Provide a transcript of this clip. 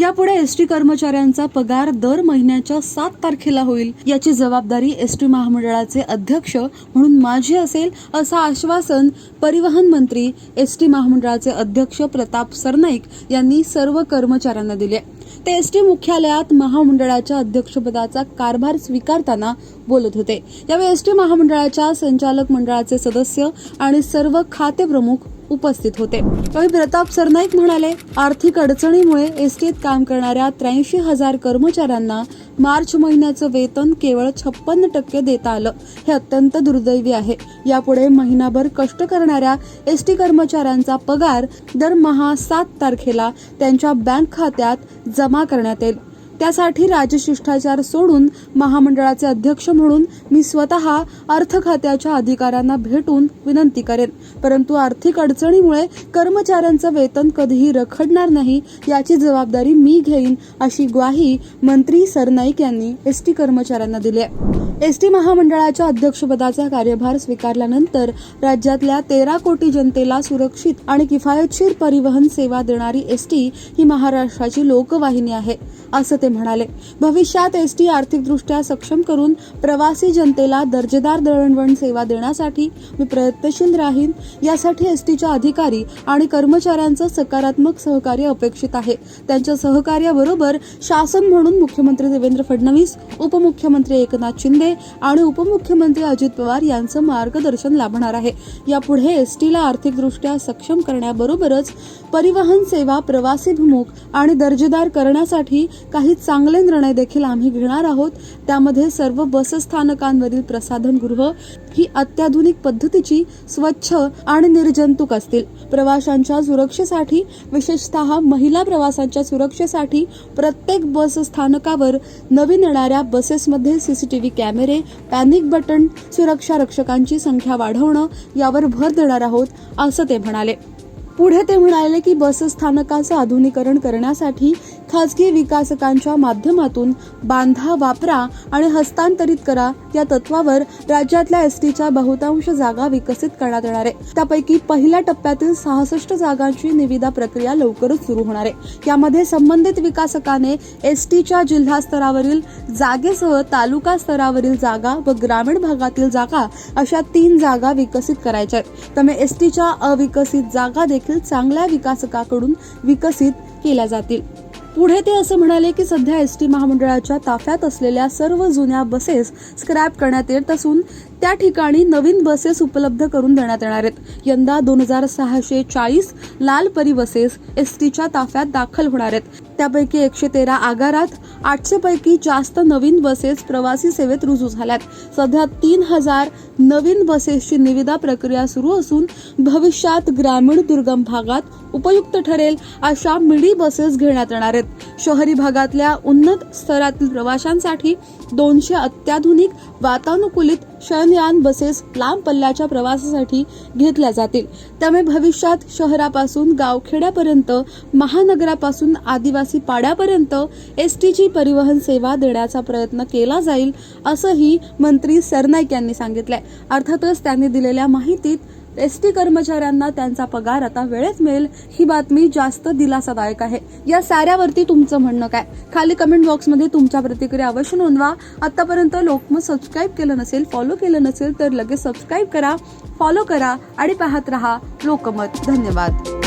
यापुढे एसटी कर्मचाऱ्यांचा पगार दर महिन्याच्या सात तारखेला होईल याची जबाबदारी एसटी महामंडळाचे अध्यक्ष म्हणून माझी असेल असं आश्वासन परिवहन मंत्री एसटी महामंडळाचे अध्यक्ष प्रताप सरनाईक यांनी सर्व कर्मचाऱ्यांना दिले. ते एसटी मुख्यालयात महामंडळाच्या अध्यक्षपदाचा कारभार स्वीकारताना बोलत होते. यावेळी एसटी महामंडळाच्या संचालक मंडळाचे सदस्य आणि सर्व खाते प्रमुख उपस्थित होते. यावेळी प्रताप सरनाईक म्हणाले आर्थिक अडचणीमुळे एसटीत काम करणाऱ्या त्र्याऐंशी हजार कर्मचाऱ्यांना मार्च महिन्याचं वेतन केवळ छप्पन्न टक्के देता आलं. हे अत्यंत दुर्दैवी आहे. यापुढे महिनाभर कष्ट करणाऱ्या एसटी कर्मचाऱ्यांचा पगार दरमहा सात तारखेला त्यांच्या बँक खात्यात जमा करण्यात येईल. त्यासाठी राजशिष्टाचार सोडून महामंडळाचे अध्यक्ष म्हणून मी स्वतः अर्थ खात्याच्या अधिकाऱ्यांना भेटून विनंती करेन. परंतु आर्थिक अडचणीमुळे कर्मचाऱ्यांचं वेतन कधीही रखडणार नाही याची जबाबदारी मी घेईन अशी ग्वाही मंत्री सरनाईक यांनी एसटी कर्मचाऱ्यांना दिली एस टी महामंडळाच्या अध्यक्षपदाचा कार्यभार स्वीकारल्यानंतर राज्यातल्या तेरा कोटी जनतेला सुरक्षित आणि किफायतशीर परिवहन सेवा देणारी एस टी ही महाराष्ट्राची लोकवाहिनी आहे असं ते म्हणाले. भविष्यात एस टी आर्थिकदृष्ट्या सक्षम करून प्रवासी जनतेला दर्जेदार दळणवळण सेवा देण्यासाठी मी प्रयत्नशील राहीन यासाठी एस टीच्या अधिकारी आणि कर्मचाऱ्यांचं सकारात्मक सहकार्य अपेक्षित आहे. त्यांच्या सहकार्याबरोबर शासन म्हणून मुख्यमंत्री देवेंद्र फडणवीस उपमुख्यमंत्री एकनाथ शिंदे आणि उपमुख्यमंत्री अजित पवार यांचं मार्गदर्शन लाभणार आहे. यापुढे एसटीला आर्थिकदृष्ट्या सक्षम करण्याबरोबरच परिवहन सेवा प्रवासीभिमुख आणि दर्जेदार करण्यासाठी काही चांगले निर्णय देखील आम्ही घेणार आहोत. त्यामध्ये सर्व बसस्थानकांवरील प्रसाधनगृह ही अत्याधुनिक पद्धतीची स्वच्छ आणि निर्जंतुक असतील. प्रवाशांच्या सुरक्षेसाठी विशेषतः महिला प्रवासांच्या सुरक्षेसाठी प्रत्येक बस स्थानकावर नवीन येणाऱ्या बसेसमध्ये सीसीटीव्ही कॅमेरे पॅनिक बटन सुरक्षा रक्षकांची संख्या वाढवणं यावर भर देणार आहोत असं ते म्हणाले. पुढे ते म्हणाले की बसस्थानकाचं आधुनिकरण करण्यासाठी खासगी विकासकांच्या माध्यमातून बांधा वापरा आणि हस्तांतरित करा या तत्वावर राज्यातल्या एस टीच्या बहुतांश जागा विकसित करण्यात येणार आहे. त्यापैकी पहिल्या टप्प्यातील सहासष्ट जागांची निविदा प्रक्रिया लवकरच सुरू होणार आहे. यामध्ये संबंधित विकासकाने एसटीच्या जिल्हा स्तरावरील जागेसह तालुका स्तरावरील जागा व ग्रामीण भागातील जागा अशा तीन जागा विकसित करायच्या आहेत. त्यामुळे एसटीच्या अविकसित जागा देखील चांगल्या विकासकाकडून विकसित केल्या जातील. पुढे ते असं म्हणाले की सध्या एस टी महामंडळाच्या ताफ्यात असलेल्या सर्व जुन्या बसेस स्क्रॅप करण्यात येत असून त्या ठिकाणी नवीन बसेस उपलब्ध करून देण्यात येणार आहेत. यंदा दोन हजार सहाशे चाळीस लाल परी बसेस एस टीच्या ताफ्यात दाखल होणार आहेत. त्यापैकी एकशे तेरा आगारात आठशे पैकी जास्त नवीन बसेस प्रवासी सेवेत रुजू झाल्यात. सध्या तीन हजार नवीन बसेसची निविदा प्रक्रिया सुरू असून भविष्यात ग्रामीण दुर्गम भागात उपयुक्त ठरेल अशा मिडी बसेस घेण्यात येणार आहेत. शहरी भागातल्या उन्नत स्तरातील प्रवाशांसाठी दोनशे अत्याधुनिक वातानुकूलित शयनयान बसेस लांब पल्ल्याच्या प्रवासासाठी घेतल्या जातील. त्यामुळे भविष्यात शहरापासून गावखेड्यापर्यंत महानगरापासून आदिवासी पाड्यापर्यंत एस टीची परिवहन सेवा देण्याचा प्रयत्न केला जाईल असंही मंत्री सरनाईक यांनी सांगितलंय. अर्थातच त्यांनी दिलेल्या माहितीत एस टी कर्मचाऱ्यांना त्यांचा पगार आता वेळेत मिळेल ही बातमी जास्त दिलासादायक आहे. या साऱ्यावरती तुमचं म्हणणं काय? खाली कमेंट बॉक्समध्ये तुमच्या प्रतिक्रिया अवश्य नोंदवा. आतापर्यंत लोकमत सबस्क्राईब केलं नसेल फॉलो केलं नसेल तर लगेच सबस्क्राईब करा फॉलो करा आणि पाहत रहा लोकमत. धन्यवाद.